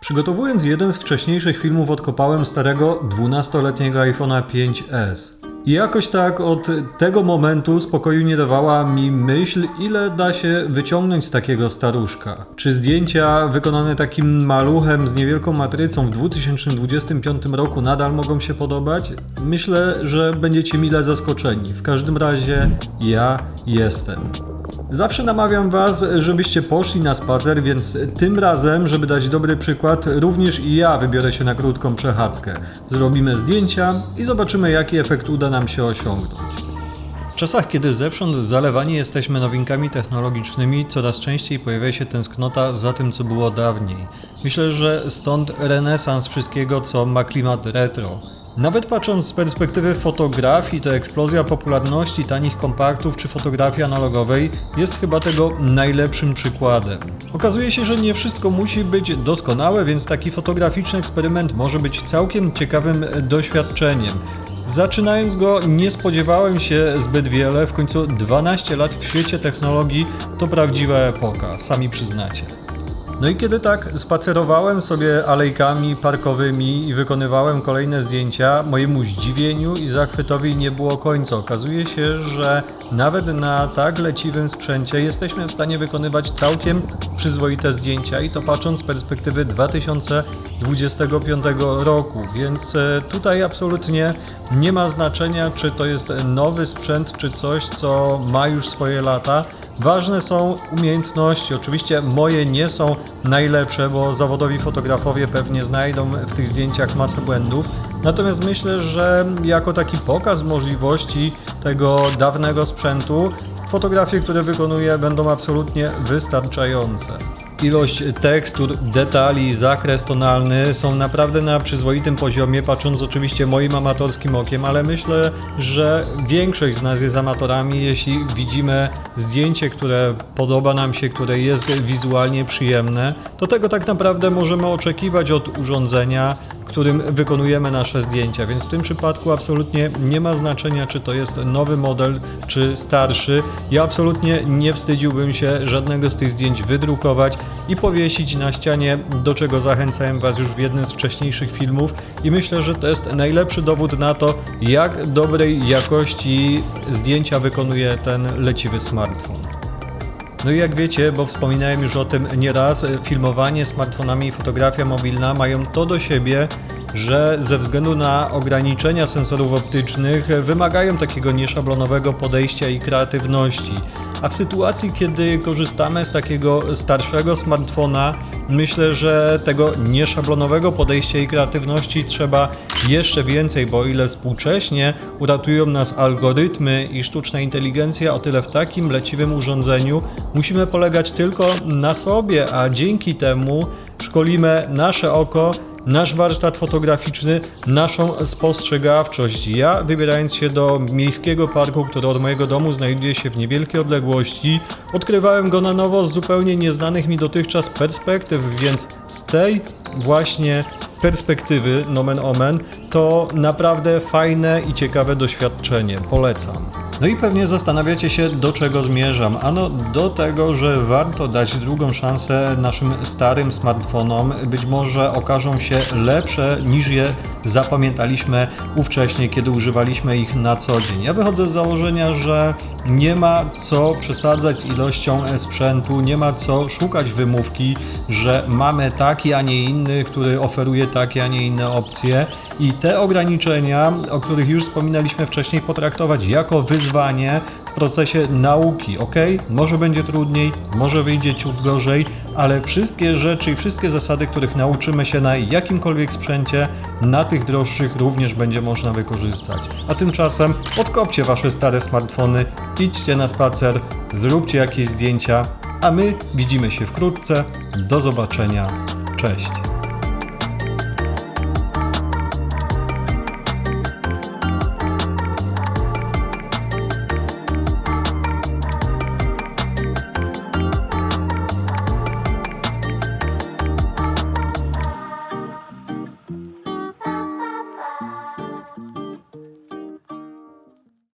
Przygotowując jeden z wcześniejszych filmów odkopałem starego 12-letniego iPhone'a 5S. I jakoś tak od tego momentu spokoju nie dawała mi myśl, ile da się wyciągnąć z takiego staruszka. Czy zdjęcia wykonane takim maluchem z niewielką matrycą w 2025 roku nadal mogą się podobać? Myślę, że będziecie mile zaskoczeni. W każdym razie ja jestem. Zawsze namawiam Was, żebyście poszli na spacer, więc tym razem, żeby dać dobry przykład, również i ja wybiorę się na krótką przechadzkę. Zrobimy zdjęcia i zobaczymy, jaki efekt uda nam się osiągnąć. W czasach, kiedy zewsząd zalewani jesteśmy nowinkami technologicznymi, coraz częściej pojawia się tęsknota za tym, co było dawniej. Myślę, że stąd renesans wszystkiego, co ma klimat retro. Nawet patrząc z perspektywy fotografii, to eksplozja popularności tanich kompaktów czy fotografii analogowej jest chyba tego najlepszym przykładem. Okazuje się, że nie wszystko musi być doskonałe, więc taki fotograficzny eksperyment może być całkiem ciekawym doświadczeniem. Zaczynając go nie spodziewałem się zbyt wiele, w końcu 12 lat w świecie technologii to prawdziwa epoka, sami przyznacie. No i kiedy tak spacerowałem sobie alejkami parkowymi i wykonywałem kolejne zdjęcia, mojemu zdziwieniu i zachwytowi nie było końca. Okazuje się, że nawet na tak leciwym sprzęcie jesteśmy w stanie wykonywać całkiem przyzwoite zdjęcia i to patrząc z perspektywy 2025 roku, więc e, tutaj absolutnie nie ma znaczenia, czy to jest nowy sprzęt, czy coś, co ma już swoje lata. Ważne są umiejętności. Oczywiście moje nie są najlepsze, bo zawodowi fotografowie pewnie znajdą w tych zdjęciach masę błędów. Natomiast myślę, że jako taki pokaz możliwości tego dawnego sprzętu, fotografie, które wykonuję, będą absolutnie wystarczające. Ilość tekstur, detali, zakres tonalny są naprawdę na przyzwoitym poziomie, patrząc oczywiście moim amatorskim okiem, ale myślę, że większość z nas jest amatorami, jeśli widzimy zdjęcie, które podoba nam się, które jest wizualnie przyjemne, to tego tak naprawdę możemy oczekiwać od urządzenia, którym wykonujemy nasze zdjęcia, więc w tym przypadku absolutnie nie ma znaczenia, czy to jest nowy model, czy starszy. Ja absolutnie nie wstydziłbym się żadnego z tych zdjęć wydrukować i powiesić na ścianie, do czego zachęcałem Was już w jednym z wcześniejszych filmów i myślę, że to jest najlepszy dowód na to, jak dobrej jakości zdjęcia wykonuje ten leciwy smartfon. No i jak wiecie, bo wspominałem już o tym nieraz, filmowanie smartfonami i fotografia mobilna mają to do siebie, że ze względu na ograniczenia sensorów optycznych wymagają takiego nieszablonowego podejścia i kreatywności. A w sytuacji, kiedy korzystamy z takiego starszego smartfona, myślę, że tego nieszablonowego podejścia i kreatywności trzeba jeszcze więcej, bo o ile współcześnie uratują nas algorytmy i sztuczna inteligencja, o tyle w takim leciwym urządzeniu musimy polegać tylko na sobie, a dzięki temu szkolimy nasze oko nasz warsztat fotograficzny, naszą spostrzegawczość. Ja, wybierając się do miejskiego parku, który od mojego domu znajduje się w niewielkiej odległości, odkrywałem go na nowo z zupełnie nieznanych mi dotychczas perspektyw, więc z tej właśnie perspektywy, nomen omen, to naprawdę fajne i ciekawe doświadczenie. Polecam. No i pewnie zastanawiacie się, do czego zmierzam. Ano do tego, że warto dać drugą szansę naszym starym smartfonom. Być może okażą się lepsze niż je zapamiętaliśmy ówcześnie, kiedy używaliśmy ich na co dzień. Ja wychodzę z założenia, że nie ma co przesadzać z ilością sprzętu, nie ma co szukać wymówki, że mamy taki, a nie inny, który oferuje takie, a nie inne opcje i te ograniczenia, o których już wspominaliśmy wcześniej, potraktować jako wyzwanie w procesie nauki. Ok, może będzie trudniej, może wyjdzie ciut gorzej, ale wszystkie rzeczy i wszystkie zasady, których nauczymy się na jakimkolwiek sprzęcie, na tych droższych również będzie można wykorzystać. A tymczasem odkopcie wasze stare smartfony, idźcie na spacer, zróbcie jakieś zdjęcia, a my widzimy się wkrótce. Do zobaczenia. Cześć.